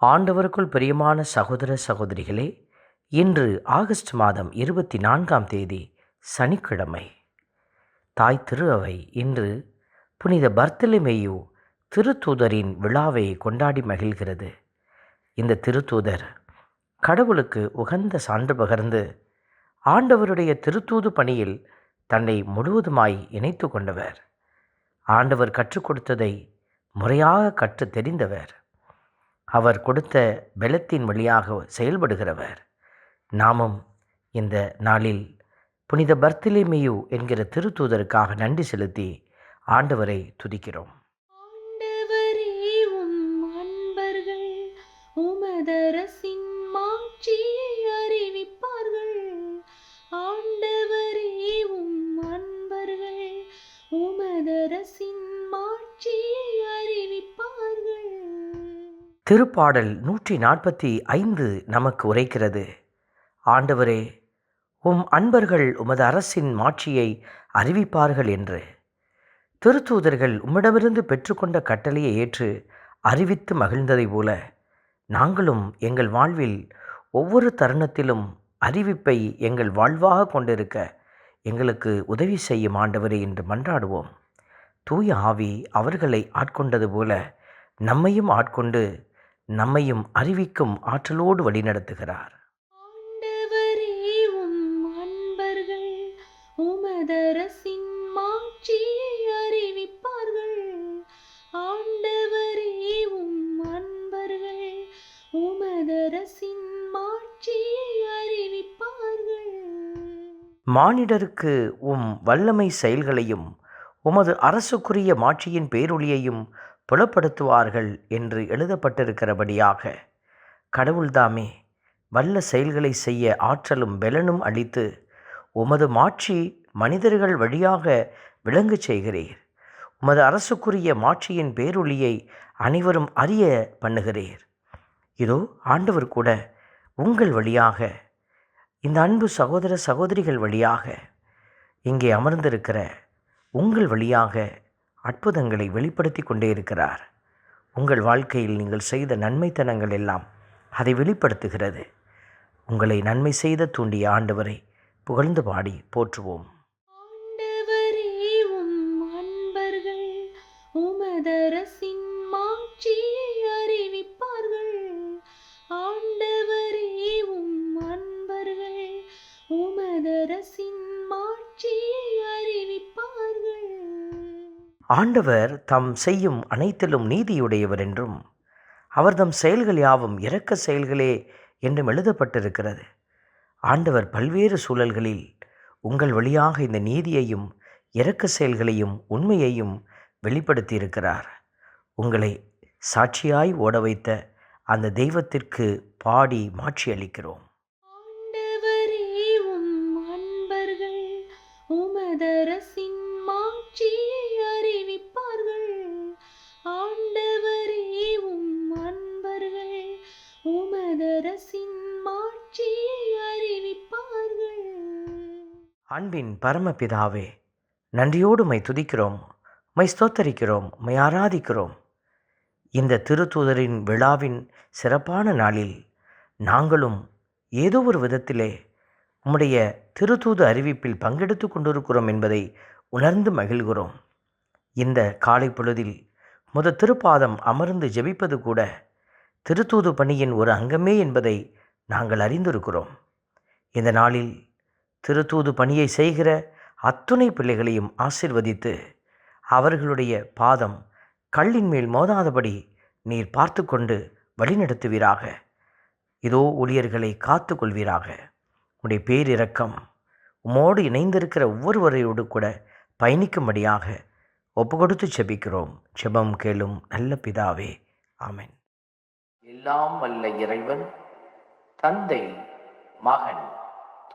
ஆண்டவருக்குள் பிரியமான சகோதர சகோதரிகளே இன்று ஆகஸ்ட் மாதம் இருபத்தி நான்காம் தேதி சனிக்கிழமை. தாய் திரு அவை இன்று புனித பர்த்தலிமேயு திருத்தூதரின் விழாவை கொண்டாடி மகிழ்கிறது. இந்த திருத்தூதர் கடவுளுக்கு உகந்த சான்று பகர்ந்து ஆண்டவருடைய திருத்தூது பணியில் தன்னை முழுவதுமாய் இணைத்து கொண்டவர். ஆண்டவர் கற்றுக் கொடுத்ததை முறையாக கற்றுத் தெரிந்தவர். அவர் கொடுத்த பலத்தின் வழியாக செயல்படுகிறவர். நாமும் இந்த நாளில் புனித பர்த்திலேமியு என்கிற திருத்தூதருக்காக நன்றி செலுத்தி ஆண்டவரை துதிக்கிறோம். ஆண்டவரே உம் அன்பர்கள் உமதரசின் மாட்சியே. திருப்பாடல் நூற்றி நாற்பத்தி ஐந்து நமக்கு உரைக்கிறது. ஆண்டவரே உம் அன்பர்கள் உமது அரசின் மாட்சியை அறிவிப்பார்கள் என்று. திருத்தூதர்கள் உம்மிடமிருந்து பெற்றுக்கொண்ட கட்டளையை ஏற்று அறிவித்து மகிழ்ந்ததைப் போல நாங்களும் எங்கள் வாழ்வில் ஒவ்வொரு தருணத்திலும் அறிவிப்பை எங்கள் வாழ்வாக கொண்டிருக்க எங்களுக்கு உதவி செய்யும் ஆண்டவரே என்று மன்றாடுவோம். தூய ஆவி அவர்களை ஆட்கொண்டது போல நம்மையும் ஆட்கொண்டு நம்மையும் அறிவிக்கும் ஆற்றலோடு வழிநடத்துகிறார். ஆண்டவரே உம் அன்பர்கள் உமதரசின் மாட்சியை அறிவிப்பார்கள். ஆண்டவரே உம் அன்பர்கள் உமதரசின் மாட்சியை அறிவிப்பார்கள். மானிடருக்கு உம் வல்லமை செயல்களையும் உமது அரசுக்குரிய மாட்சியின் பேரொளியையும் புலப்படுத்துவார்கள் என்று எழுதப்பட்டிருக்கிறபடியாக கடவுள்தாமே வல்ல செயல்களை செய்ய ஆற்றலும் பெலனும் அளித்து உமது மாட்சி மனிதர்கள் வழியாக விளங்கு செய்கிறீர். உமது அரசுக்குரிய மாட்சியின் பேரொளியை அனைவரும் அறிய பண்ணுகிறீர். இதோ ஆண்டவர் கூட உங்கள் வழியாக இந்த அன்பு சகோதர சகோதரிகள் வழியாக இங்கே அமர்ந்திருக்கிற உங்கள் வழியாக அற்புதங்களை வெளிப்படுத்தி கொண்டே இருக்கிறார். உங்கள் வாழ்க்கையில் நீங்கள் செய்த நன்மைத்தனங்கள் எல்லாம் அதை வெளிப்படுத்துகிறது. உங்களை நன்மை செய்த தூண்டிய ஆண்டவரை புகழ்ந்து பாடி போற்றுவோம். ஆண்டவர் தம் செய்யும் அனைத்திலும் நீதியுடையவர் என்றும் அவர் தம் செயல்கள் யாவும் இரக்க செயல்களே என்றும் எழுதப்பட்டிருக்கிறது. ஆண்டவர் பல்வேறு சூழல்களில் உங்கள் வழியாக இந்த நீதியையும் இரக்க செயல்களையும் உண்மையையும் வெளிப்படுத்தியிருக்கிறார். உங்களை சாட்சியாய் ஓட வைத்த அந்த தெய்வத்திற்கு பாடி மாட்சி அளிக்கிறோம். அன்பின் பரமபிதாவே நன்றியோடு மை துதிக்கிறோம் மை ஸ்தோத்தரிக்கிறோம் மை ஆராதிக்கிறோம். இந்த திருத்தூதரின் விழாவின் சிறப்பான நாளில் நாங்களும் ஏதோ ஒரு விதத்திலே உம்முடைய திருத்தூது அறிவிப்பில் பங்கெடுத்து கொண்டிருக்கிறோம் என்பதை உணர்ந்து மகிழ்கிறோம். இந்த காலை பொழுதில் முத திருப்பாதம் அமர்ந்து ஜெபிப்பது கூட திருத்தூது பணியின் ஒரு அங்கமே என்பதை நாங்கள் அறிந்திருக்கிறோம். இந்த நாளில் திருத்தூது பணியை செய்கிற அத்துணை பிள்ளைகளையும் ஆசிர்வதித்து அவர்களுடைய பாதம் கல்லின் மேல் மோதாதபடி நீர் பார்த்து கொண்டு வழிநடத்துவீராக. இதோ ஊழியர்களை காத்து கொள்வீராக உடைய பேரிரக்கம் உமோடு இணைந்திருக்கிற ஒவ்வொருவரையோடு கூட பயணிக்கும்படியாக ஒப்பு கொடுத்து செபிக்கிறோம். செபம் கேளும் நல்ல பிதாவே. ஆமேன். எல்லாம் வல்ல இறைவன் தந்தை மகன்